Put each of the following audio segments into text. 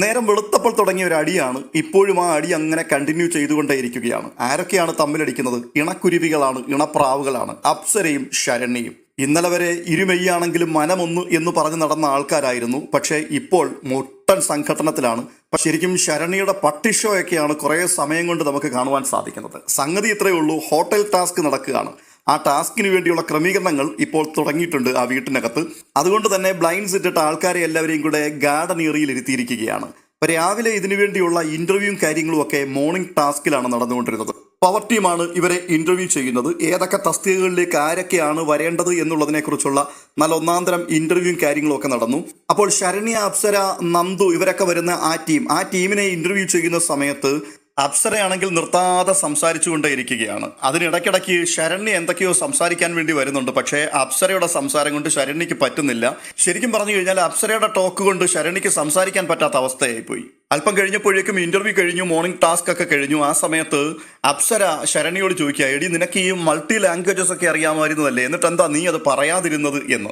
നേരം വെളുത്തപ്പോൾ തുടങ്ങിയ ഒരു അടിയാണ് ഇപ്പോഴും ആ അടി അങ്ങനെ കണ്ടിന്യൂ ചെയ്തുകൊണ്ടേയിരിക്കുകയാണ്. ആരൊക്കെയാണ് തമ്മിലടിക്കുന്നത്? ഇണക്കുരുവികളാണ് ഇണപ്രാവുകളാണ്. അപ്സരയും ശരണ്യയും. ഇന്നലെ വരെ ഇരുമെയ്യാണെങ്കിലും മനമൊന്നു എന്ന് പറഞ്ഞു നടന്ന ആൾക്കാരായിരുന്നു. പക്ഷേ ഇപ്പോൾ മുട്ടൻ സംഘടനത്തിലാണ് ശരിക്കും ശരണിയുടെ പട്ടിഷോയൊക്കെയാണ് കുറേ സമയം കൊണ്ട് നമുക്ക് കാണുവാൻ സാധിക്കുന്നത്. സംഗതി ഇത്രയേ ഉള്ളൂ. ഹോട്ടൽ ടാസ്ക് നടക്കുകയാണ്. ആ ടാസ്കിന് വേണ്ടിയുള്ള ക്രമീകരണങ്ങൾ ഇപ്പോൾ തുടങ്ങിയിട്ടുണ്ട് ആ വീട്ടിനകത്ത്. അതുകൊണ്ട് തന്നെ ബ്ലൈൻഡ്സ് ഇട്ടിട്ട് ആൾക്കാരെ എല്ലാവരെയും കൂടെ ഗാർഡൻ ഏറിയിൽ ഇരുത്തിയിരിക്കുകയാണ്. അപ്പൊ രാവിലെ ഇതിനു വേണ്ടിയുള്ള ഇന്റർവ്യൂവും കാര്യങ്ങളും ഒക്കെ മോർണിംഗ് ടാസ്കിലാണ് നടന്നുകൊണ്ടിരുന്നത്. പവർ ടീമാണ് ഇവരെ ഇന്റർവ്യൂ ചെയ്യുന്നത്. ഏതൊക്കെ തസ്തികകളിലേക്ക് ആരൊക്കെയാണ് വരേണ്ടത് എന്നുള്ളതിനെ കുറിച്ചുള്ള നല്ല ഒന്നാന്തരം ഇന്റർവ്യൂവും കാര്യങ്ങളും ഒക്കെ നടന്നു. അപ്പോൾ ശരണ്യ അപ്സര നന്ദു ഇവരൊക്കെ വരുന്ന ആ ടീം ആ ടീമിനെ ഇന്റർവ്യൂ ചെയ്യുന്ന സമയത്ത് അപ്സരയാണെങ്കിൽ നിർത്താതെ സംസാരിച്ചുകൊണ്ടേയിരിക്കുകയാണ് അതിനിടയ്ക്കിടയ്ക്ക് ശരണ്യ എന്തൊക്കെയോ സംസാരിക്കാൻ വേണ്ടി വരുന്നുണ്ട്. പക്ഷേ അപ്സരയുടെ സംസാരം കൊണ്ട് ശരണ്യക്ക് പറ്റുന്നില്ല. ശരിക്കും പറഞ്ഞു കഴിഞ്ഞാൽ അപ്സരയുടെ ടോക്ക് കൊണ്ട് ശരണ്യക്ക് സംസാരിക്കാൻ പറ്റാത്ത അവസ്ഥയായിപ്പോയി. അല്പം കഴിഞ്ഞപ്പോഴേക്കും ഇന്റർവ്യൂ കഴിഞ്ഞു മോർണിംഗ് ടാസ്ക് ഒക്കെ കഴിഞ്ഞു. ആ സമയത്ത് അപ്സര ശരണ്യോട് ചോദിക്കുക എടി നിനക്ക് ഈ മൾട്ടി ലാംഗ്വേജസ് ഒക്കെ അറിയാമായിരുന്നതല്ലേ? എന്നിട്ട് എന്താ നീ അത് പറയാതിരുന്നത്? എന്ന്.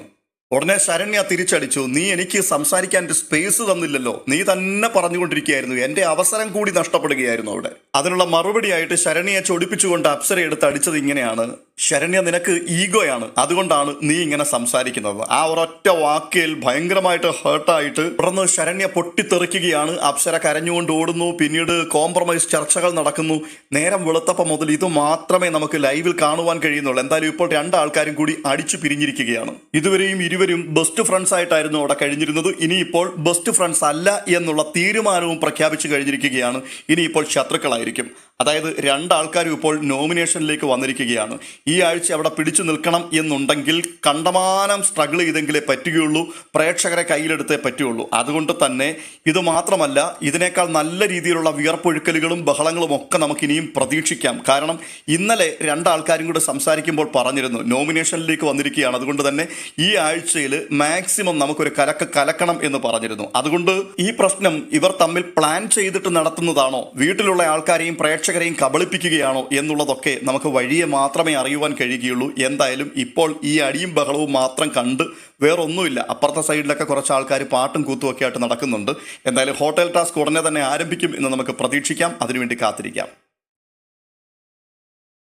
ഉടനെ ശരണ്യ തിരിച്ചടിച്ചു. നീ എനിക്ക് സംസാരിക്കാൻ ഒരു സ്പേസ് തന്നില്ലല്ലോ. നീ തന്നെ പറഞ്ഞുകൊണ്ടിരിക്കുകയായിരുന്നു. എന്റെ അവസരം കൂടി നഷ്ടപ്പെടുകയായിരുന്നു അവിടെ. അതിനുള്ള മറുപടിയായിട്ട് ശരണ്യെ ചൊടിപ്പിച്ചുകൊണ്ട് അപ്സര എടുത്ത് അടിച്ചത് ഇങ്ങനെയാണ്. ശരണ്യ നിനക്ക് ഈഗോയാണ്. അതുകൊണ്ടാണ് നീ ഇങ്ങനെ സംസാരിക്കുന്നത്. ആ ഒരൊറ്റ വാക്കിൽ ഭയങ്കരമായിട്ട് ഹേർട്ടായിട്ട് തുടർന്ന് ശരണ്യ പൊട്ടിത്തെറിക്കുകയാണ്. അപ്സര കരഞ്ഞുകൊണ്ട് ഓടുന്നു. പിന്നീട് കോംപ്രമൈസ് ചർച്ചകൾ നടക്കുന്നു. നേരം വെളുത്തപ്പം മുതൽ ഇത് മാത്രമേ നമുക്ക് ലൈവിൽ കാണുവാൻ കഴിയുന്നുള്ളൂ. എന്തായാലും ഇപ്പോൾ രണ്ടാൾക്കാരും കൂടി അടിച്ചു പിരിഞ്ഞിരിക്കുകയാണ്. ഇതുവരെയും ഇരുവരും ബെസ്റ്റ് ഫ്രണ്ട്സ് ആയിട്ടായിരുന്നു അവിടെ കഴിഞ്ഞിരുന്നത്. ഇനിയിപ്പോൾ ബെസ്റ്റ് ഫ്രണ്ട്സ് അല്ല എന്നുള്ള തീരുമാനവും പ്രഖ്യാപിച്ചു കഴിഞ്ഞിരിക്കുകയാണ്. ഇനിയിപ്പോൾ ശത്രുക്കളായിരിക്കും. അതായത് രണ്ടാൾക്കാരും ഇപ്പോൾ നോമിനേഷനിലേക്ക് വന്നിരിക്കുകയാണ്. ഈ ആഴ്ച അവിടെ പിടിച്ചു നിൽക്കണം എന്നുണ്ടെങ്കിൽ കണ്ടമാനം സ്ട്രഗിൾ ചെയ്തെങ്കിലേ പറ്റുകയുള്ളൂ പ്രേക്ഷകരെ കയ്യിലെടുത്തേ പറ്റുകയുള്ളൂ. അതുകൊണ്ട് തന്നെ ഇത് മാത്രമല്ല ഇതിനേക്കാൾ നല്ല രീതിയിലുള്ള വിയർപ്പൊഴുക്കലുകളും ബഹളങ്ങളും ഒക്കെ നമുക്ക് ഇനിയും പ്രതീക്ഷിക്കാം. കാരണം ഇന്നലെ രണ്ടാൾക്കാരും കൂടെ സംസാരിക്കുമ്പോൾ പറഞ്ഞിരുന്നു നോമിനേഷനിലേക്ക് വന്നിരിക്കുകയാണ്. അതുകൊണ്ട് തന്നെ ഈ ആഴ്ചയിൽ മാക്സിമം നമുക്കൊരു കലക്ക കലക്കണം എന്ന് പറഞ്ഞിരുന്നു. അതുകൊണ്ട് ഈ പ്രശ്നം ഇവർ തമ്മിൽ പ്ലാൻ ചെയ്തിട്ട് നടത്തുന്നതാണോ വീട്ടിലുള്ള ആൾക്കാരെയും പ്രേക്ഷകരെയും കബളിപ്പിക്കുകയാണോ എന്നുള്ളതൊക്കെ നമുക്ക് വഴിയെ മാത്രമേ അറിയുവാൻ കഴിയുകയുള്ളൂ. എന്തായാലും ഇപ്പോൾ ഈ അടിയും ബഹളവും മാത്രം കണ്ട് വേറൊന്നുമില്ല. അപ്പുറത്തെ സൈഡിലൊക്കെ കുറച്ച് ആൾക്കാർ പാട്ടും കൂത്തും ഒക്കെ ആയിട്ട് നടക്കുന്നുണ്ട്. എന്തായാലും ഹോട്ടൽ ടാസ്ക് ഉടനെ തന്നെ ആരംഭിക്കും എന്ന് നമുക്ക് പ്രതീക്ഷിക്കാം. അതിനുവേണ്ടി കാത്തിരിക്കാം.